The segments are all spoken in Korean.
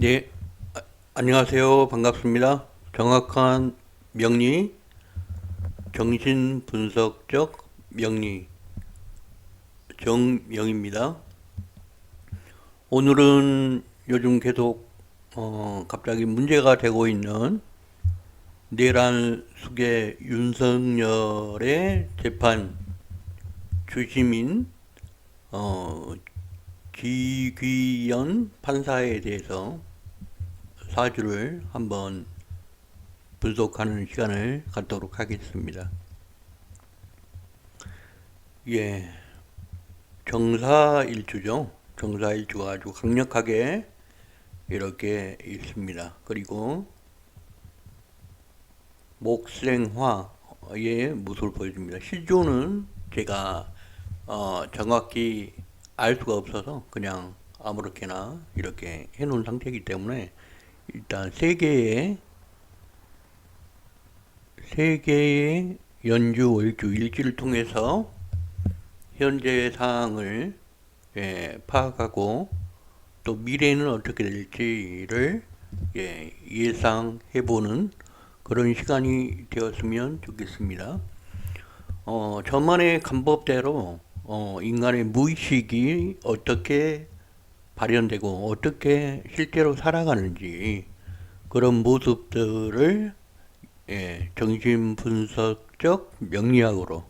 네, 아, 안녕하세요. 반갑습니다. 정확한 명리, 정신 분석적 명리, 정명입니다. 오늘은 요즘 계속, 어, 갑자기 문제가 되고 있는 내란 숙의 윤석열의 재판 주심인, 어, 지귀현 판사에 대해서 사주를 한번 분석하는 시간을 갖도록 하겠습니다. 예, 정사일주죠. 정사일주가 아주 강력하게 이렇게 있습니다. 그리고 목생화의 모습을 보여줍니다. 시조는 제가 어, 정확히 알 수가 없어서 그냥 아무렇게나 이렇게 해놓은 상태이기 때문에 일단 세 개의 세 개의 연주 월주 일지를 통해서 현재 상황을 예, 파악하고 또 미래는 어떻게 될지를 예, 예상해보는 그런 시간이 되었으면 좋겠습니다. 어, 저만의 감법대로 어, 인간의 무의식이 어떻게 발현되고 어떻게 실제로 살아가는지 그런 모습들을 예, 정신 분석적 명리학으로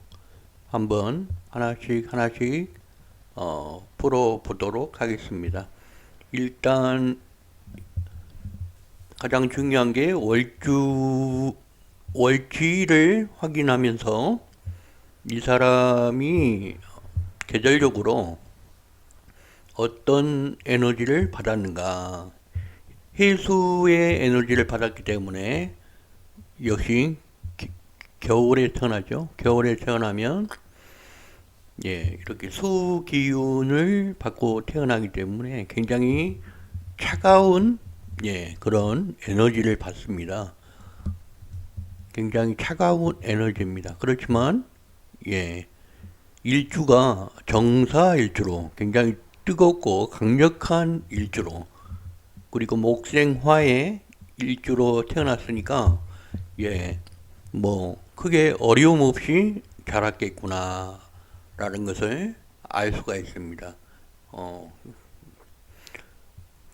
한번 하나씩 하나씩 어, 풀어보도록 하겠습니다. 일단 가장 중요한 게 월주 월지를 확인하면서 이 사람이 계절적으로 어떤 에너지를 받았는가. 해수의 에너지를 받았기 때문에 역시 기- 겨울에 태어나죠. 겨울에 태어나면 예, 이렇게 수 기운을 받고 태어나기 때문에 굉장히 차가운 예, 그런 에너지를 받습니다. 굉장히 차가운 에너지입니다. 그렇지만 예, 일주가 정사 일주로 굉장히 뜨겁고 강력한 일주로 그리고 목생화의 일주로 태어났으니까 예, 뭐 크게 어려움 없이 자랐겠구나 라는 것을 알 수가 있습니다. 어,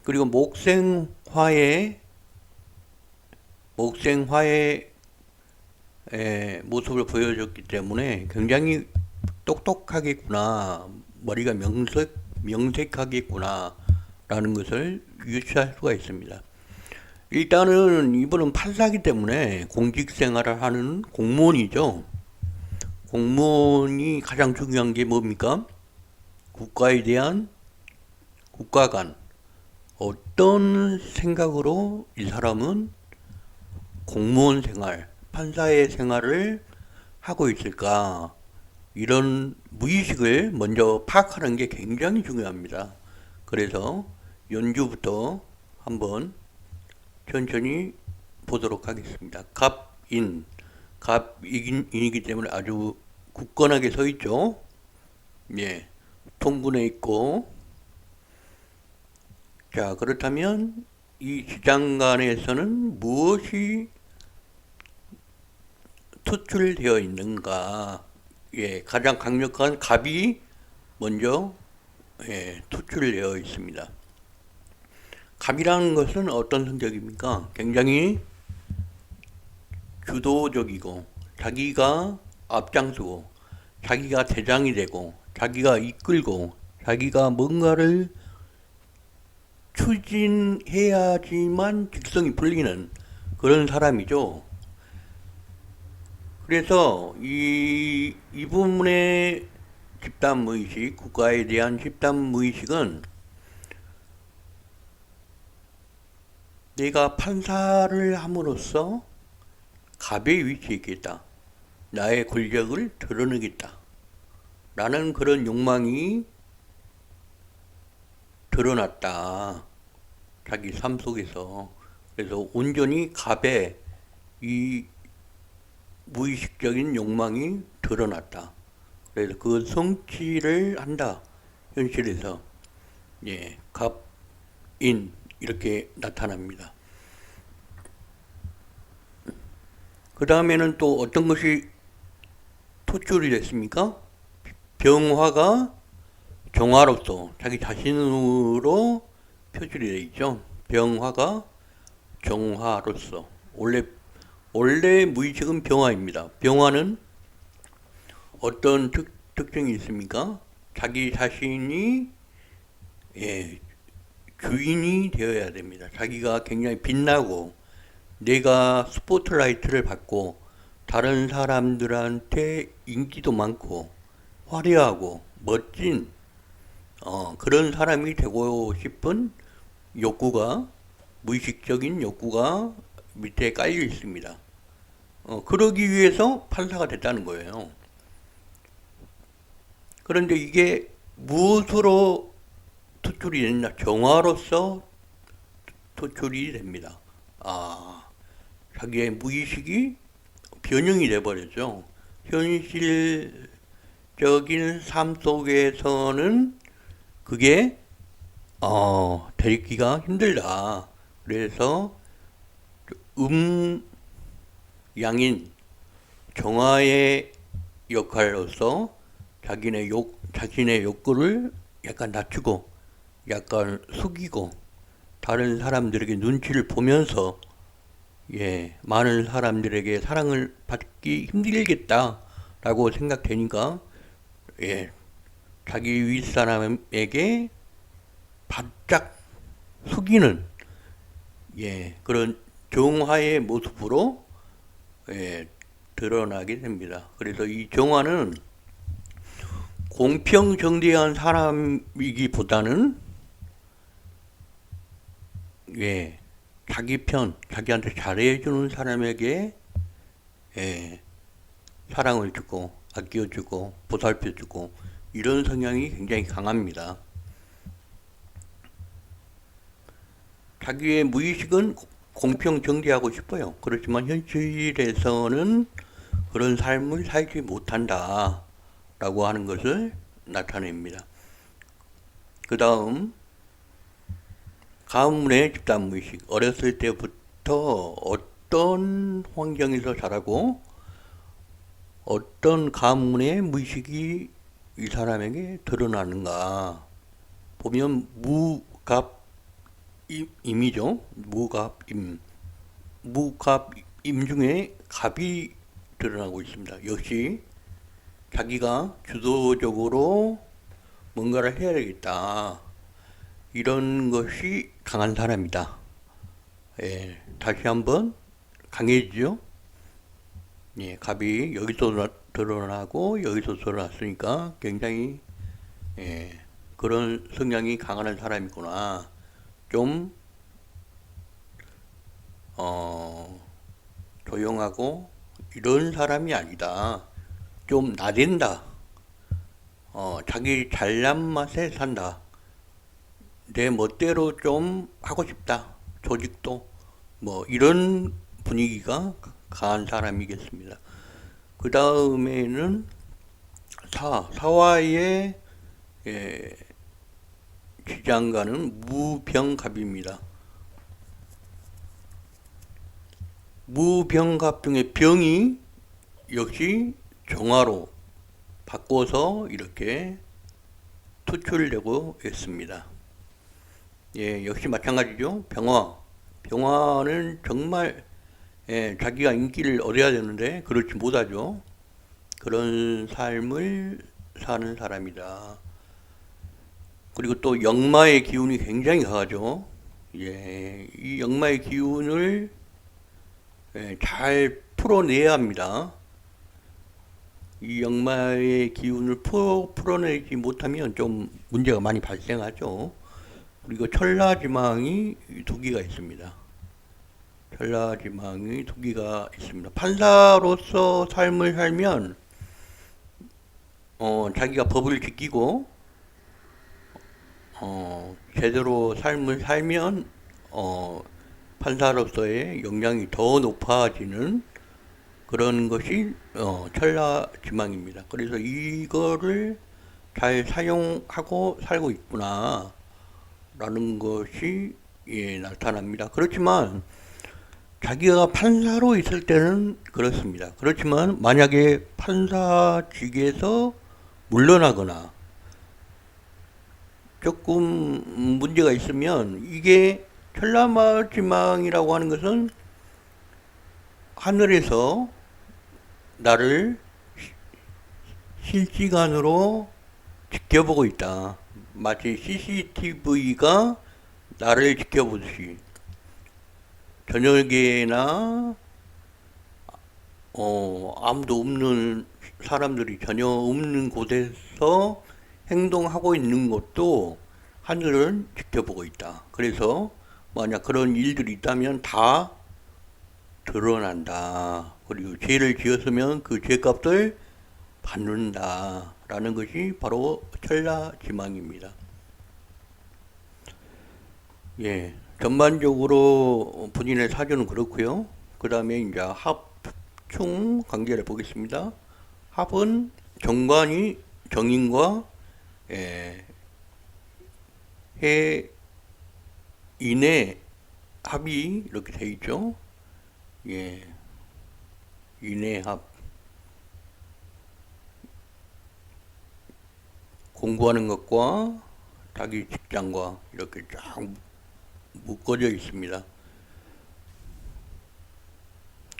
그리고 목생화의 목생화의 에, 모습을 보여줬기 때문에 굉장히 똑똑하겠구나, 머리가 명색, 명색하겠구나, 라는 것을 유추할 수가 있습니다. 일단은 이분은 판사기 때문에 공직 생활을 하는 공무원이죠. 공무원이 가장 중요한 게 뭡니까? 국가에 대한 국가 간 어떤 생각으로 이 사람은 공무원 생활, 판사의 생활을 하고 있을까? 이런 무의식을 먼저 파악하는 게 굉장히 중요합니다. 그래서 연주부터 한번 천천히 보도록 하겠습니다. 갑 인, 갑인이기 때문에 아주 굳건하게 서 있죠. 예, 통분해 있고. 자, 그렇다면 이 시장간에서는 무엇이 투출되어 있는가? 예, 가장 강력한 갑이 먼저 예, 투출되어 있습니다. 갑이라는 것은 어떤 성격입니까? 굉장히 주도적이고 자기가 앞장서고 자기가 대장이 되고 자기가 이끌고 자기가 뭔가를 추진해야지만 직성이 풀리는 그런 사람이죠. 그래서 이, 이 부분의 집단 무의식, 국가에 대한 집단 무의식은 내가 판사를 함으로써 갑의 위치에 있겠다. 나의 권력을 드러내겠다. 라는 그런 욕망이 드러났다. 자기 삶 속에서. 그래서 온전히 갑의 이 무의식적인 욕망이 드러났다. 그래서 그 성취를 한다. 현실에서. 예, 갑, 인, 이렇게 나타납니다. 그 다음에는 또 어떤 것이 토출이 됐습니까? 병화가 정화로서 자기 자신으로 표출이 되어 있죠. 병화가 정화로서 원래 원래 무의식은 병화입니다. 병화는 어떤 특, 특징이 있습니까? 자기 자신이 예, 주인이 되어야 됩니다. 자기가 굉장히 빛나고 내가 스포트라이트를 받고 다른 사람들한테 인기도 많고 화려하고 멋진 어, 그런 사람이 되고 싶은 욕구가 무의식적인 욕구가 밑에 깔려 있습니다. 어, 그러기 위해서 판사가 됐다는 거예요. 그런데 이게 무엇으로 투출이 됐냐? 정화로서 투출이 됩니다. 아, 자기의 무의식이 변형이 돼버렸죠. 현실적인 삶 속에서는 그게 어, 되기가 힘들다. 그래서 음 양인 정화의 역할로서 자기네 욕 자신의 욕구를 약간 낮추고 약간 숙이고 다른 사람들에게 눈치를 보면서 예 많은 사람들에게 사랑을 받기 힘들겠다라고 생각되니까 예 자기 윗사람에게 바짝 숙이는 예 그런 정화의 모습으로 예, 드러나게 됩니다. 그래서 이 정화는 공평정대한 사람이기보다는 예, 자기 편, 자기한테 잘해주는 사람에게 예, 사랑을 주고 아껴주고 보살펴주고 이런 성향이 굉장히 강합니다. 자기의 무의식은 공평정대하고 싶어요. 그렇지만 현실에서는 그런 삶을 살지 못한다. 라고 하는 것을 나타냅니다. 그 다음, 가문의 집단 무의식. 어렸을 때부터 어떤 환경에서 자라고 어떤 가문의 무의식이 이 사람에게 드러나는가. 보면 무갑 임이죠. 무갑임. 무갑임 중에 갑이 드러나고 있습니다. 역시 자기가 주도적으로 뭔가를 해야 되겠다. 이런 것이 강한 사람이다. 예, 다시 한번 강해지죠. 예, 갑이 여기서 드러나고 여기서 드러났으니까 굉장히 예, 그런 성향이 강한 사람이구나. 좀 어, 조용하고 이런 사람이 아니다. 좀 나댄다. 어, 자기 잘난 맛에 산다. 내 멋대로 좀 하고 싶다. 조직도 뭐 이런 분위기가 강한 사람이겠습니다. 그 다음에는 사, 사와의 예, 지장가는 무병갑입니다. 무병갑 중에 병이 역시 정화로 바꿔서 이렇게 투출되고 있습니다. 예, 역시 마찬가지죠. 병화. 병화는 정말 예, 자기가 인기를 얻어야 되는데 그렇지 못하죠. 그런 삶을 사는 사람이다. 그리고 또 역마의 기운이 굉장히 강하죠. 예, 이 역마의 기운을 예, 잘 풀어내야 합니다. 이 역마의 기운을 풀어, 풀어내지 못하면 좀 문제가 많이 발생하죠. 그리고 천라지망이 두 개가 있습니다. 천라지망이 두 개가 있습니다. 판사로서 삶을 살면 어, 자기가 법을 지키고 어, 제대로 삶을 살면 어, 판사로서의 역량이 더 높아지는 그런 것이 어, 천라 지망입니다. 그래서 이거를 잘 사용하고 살고 있구나 라는 것이 예, 나타납니다. 그렇지만 자기가 판사로 있을 때는 그렇습니다. 그렇지만 만약에 판사직에서 물러나거나 조금 문제가 있으면 이게 천라마 지망이라고 하는 것은 하늘에서 나를 실시간으로 지켜보고 있다. 마치 CCTV가 나를 지켜보듯이 저녁에나 어, 아무도 없는 사람들이 전혀 없는 곳에서 행동하고 있는 것도 하늘을 지켜보고 있다. 그래서 만약 그런 일들이 있다면 다 드러난다. 그리고 죄를 지었으면 그 죄값을 받는다. 라는 것이 바로 천라지망입니다. 예, 전반적으로 본인의 사주는 그렇고요. 그 다음에 이제 합충 관계를 보겠습니다. 합은 정관이 정인과 예, 해 인의 합이 이렇게 돼 있죠. 예, 인의 합. 공부하는 것과 자기 직장과 이렇게 쫙 묶어져 있습니다.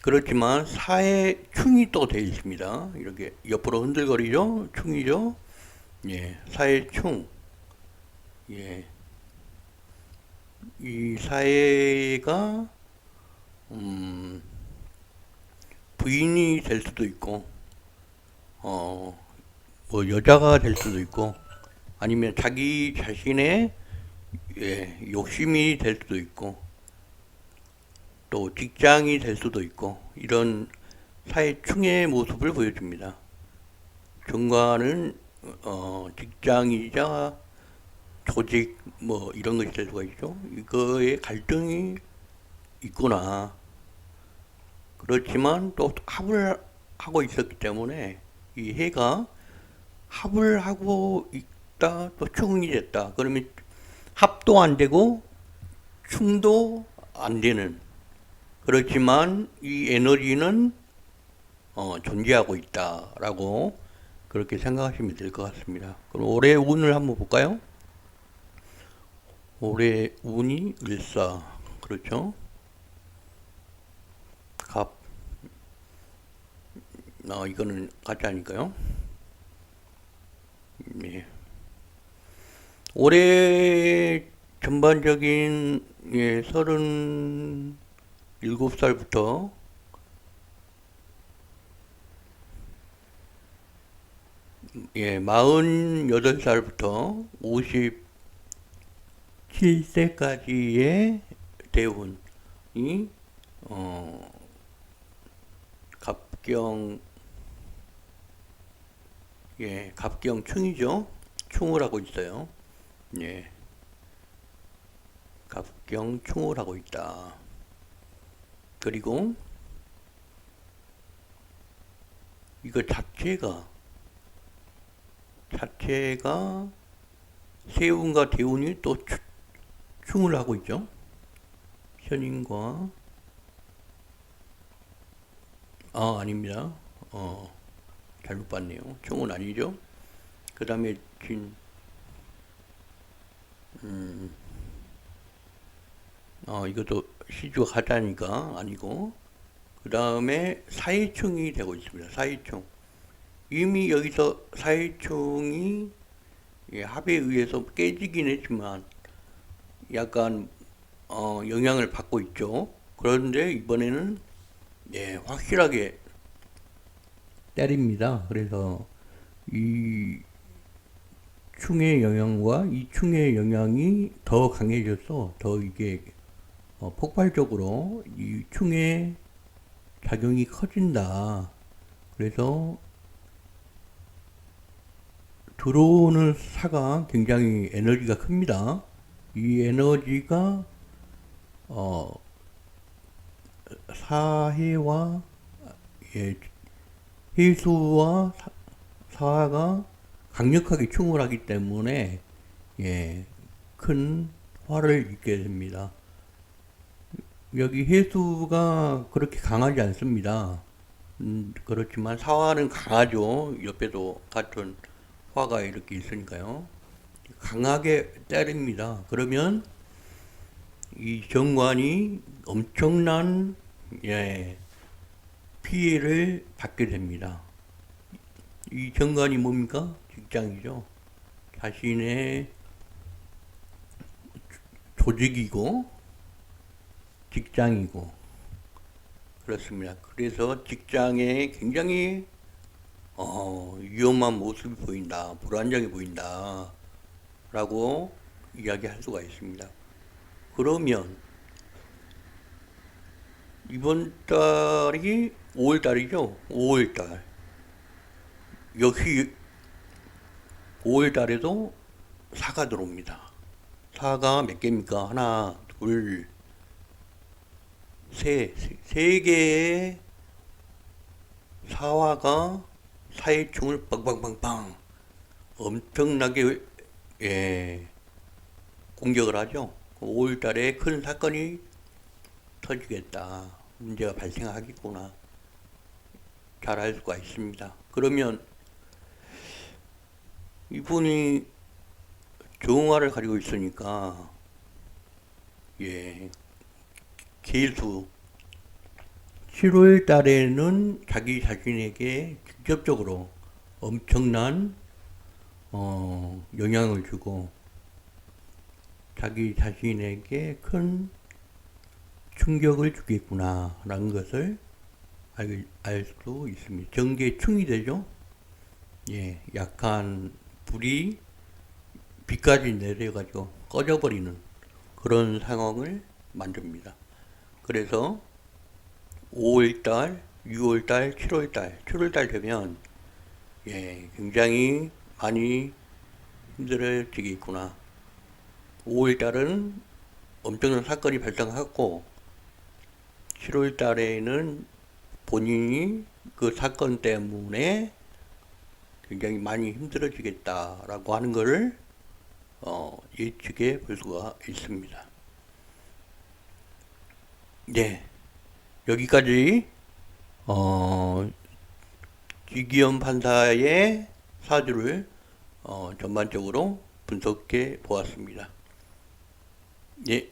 그렇지만 사회 충이 또 되어 있습니다. 이렇게 옆으로 흔들거리죠? 충이죠? 예, 사회 충. 예. 이 사회가, 음, 부인이 될 수도 있고, 어, 뭐 여자가 될 수도 있고, 아니면 자기 자신의 예, 욕심이 될 수도 있고 또 직장이 될 수도 있고 이런 사회충의 모습을 보여줍니다. 중간은 어, 직장이자 조직 뭐 이런 것이 될 수가 있죠. 이거에 갈등이 있구나. 그렇지만 또 합을 하고 있었기 때문에 이 해가 합을 하고 있다 또 충이 됐다. 그러면 합도 안 되고 충도 안 되는 그렇지만 이 에너지는 어, 존재하고 있다라고 그렇게 생각하시면 될 것 같습니다. 그럼 올해 운을 한번 볼까요? 올해 운이 일사 그렇죠? 갑. 아 이거는 가짜니까요. 네. 올해 전반적인 예, 서른 일곱 살부터 예, 마흔 여덟 살부터 오십 칠세까지의 대운이 어, 갑경 예, 갑경충이죠. 충을 하고 있어요. 예. 갑경 충을 하고 있다. 그리고 이거 자체가 자체가 세운과 대운이 또 추, 충을 하고 있죠. 현인과 아 아닙니다. 어 잘못 봤네요. 충은 아니죠. 그 다음에 진 음, 어, 이것도 시주가 가짜니까 아니고, 그 다음에 사이충이 되고 있습니다. 사이충. 이미 여기서 사이충이 예, 합에 의해서 깨지긴 했지만, 약간, 어, 영향을 받고 있죠. 그런데 이번에는, 예, 확실하게 때립니다. 그래서, 이, 충의 영향과 이 충의 영향이 더 강해져서 더 이게 어, 폭발적으로 이 충의 작용이 커진다. 그래서 들어오는 사가 굉장히 에너지가 큽니다. 이 에너지가 어, 사해와 예, 해수와 사, 사가 강력하게 충을 하기 때문에 예, 큰 화를 입게 됩니다. 여기 해수가 그렇게 강하지 않습니다. 음, 그렇지만 사화는 강하죠. 옆에도 같은 화가 이렇게 있으니까요. 강하게 때립니다. 그러면 이 정관이 엄청난 예, 피해를 받게 됩니다. 이 정관이 뭡니까? 직장이죠. 자신의 조직이고 직장이고 그렇습니다. 그래서 직장에 굉장히 어, 위험한 모습이 보인다, 불안정해 보인다, 라고 이야기할 수가 있습니다. 그러면 이번 달이 5월 달이죠? 5월 달. 역시 5월 달에도 사가 들어옵니다. 사가 몇 개입니까? 하나, 둘, 세, 세, 세 개의 사화가 사회충을 빵빵빵빵 엄청나게 예, 공격을 하죠. 5월 달에 큰 사건이 터지겠다. 문제가 발생하겠구나. 잘 알 수가 있습니다. 그러면 이분이 정화를 가지고 있으니까 예 계수 7월 달에는 자기 자신에게 직접적으로 엄청난 어, 영향을 주고 자기 자신에게 큰 충격을 주겠구나라는 것을 알, 알 수 있습니다. 전개충이 되죠. 예, 약한 불이 비까지 내려가지고 꺼져버리는 그런 상황을 만듭니다. 그래서 5월달, 6월달, 7월달, 7월달 되면 예, 굉장히 많이 힘들어지겠구나. 5월달은 엄청난 사건이 발생하고 7월달에는 본인이 그 사건 때문에 굉장히 많이 힘들어지겠다라고 하는 것을 어, 예측해 볼 수가 있습니다. 네, 여기까지 어, 지기현 판사의 사주를 어, 전반적으로 분석해 보았습니다. 예,